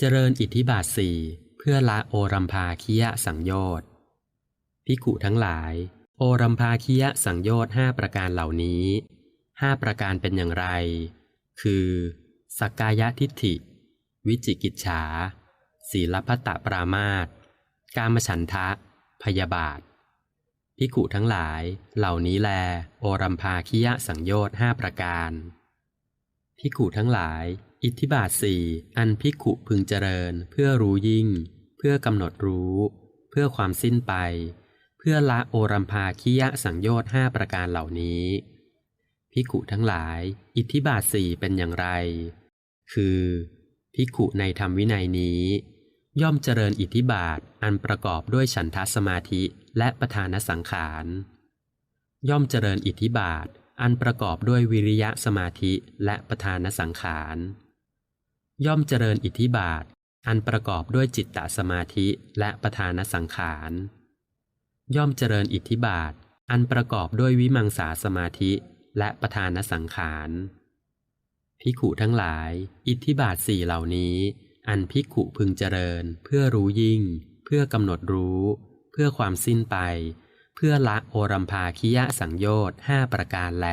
เจริญอิทธิบาทสี่เพื่อละโอรัมภาคิยะสังโยชน์พิกุทั้งหลาย โอรัมภาคิยะสังโยชน์ห้าประการเหล่านี้ห้าประการเป็นอย่างไร คือสักกายทิฏฐิ วิจิกิจฉา ศีลพัตตปรามาตกามฉันทะ พยาบาทพิกุทั้งหลาย เหล่านี้แล โอรัมภาคิยะสังโยชน์ห้าประการพิกุทั้งหลาย อิทธิบาทสี่อันพิกุพึงเจริญ เพื่อรู้ยิ่ง เพื่อกำหนดรู้ เพื่อความสิ้นไป เพื่อละโอรัมภาคิยะสังโยชน์ห้าประการเหล่านี้พิกุทั้งหลาย อิทธิบาทสี่เป็นอย่างไร คือพิกุในธรรมวินัยนี้ ย่อมเจริญอิทธิบาทอันประกอบด้วยฉันทสมาธิและประธานสังขาร ย่อมเจริญอิทธิบาทอันประกอบด้วยวิริยะสมาธิและประธานสังขาร ย่อมเจริญอิทธิบาท อันประกอบด้วยจิตตสมาธิและประธานสังขาร ย่อมเจริญอิทธิบาท อันประกอบด้วยวิมังสาสมาธิและประธานสังขารพิขุทั้งหลาย อิทธิบาทสี่เหล่านี้ อันพิขุพึงเจริญ เพื่อรู้ยิ่ง เพื่อกำหนดรู้ เพื่อความสิ้นไป เพื่อละโอรัมภาคิยะสังโยชน์ห้าประการแล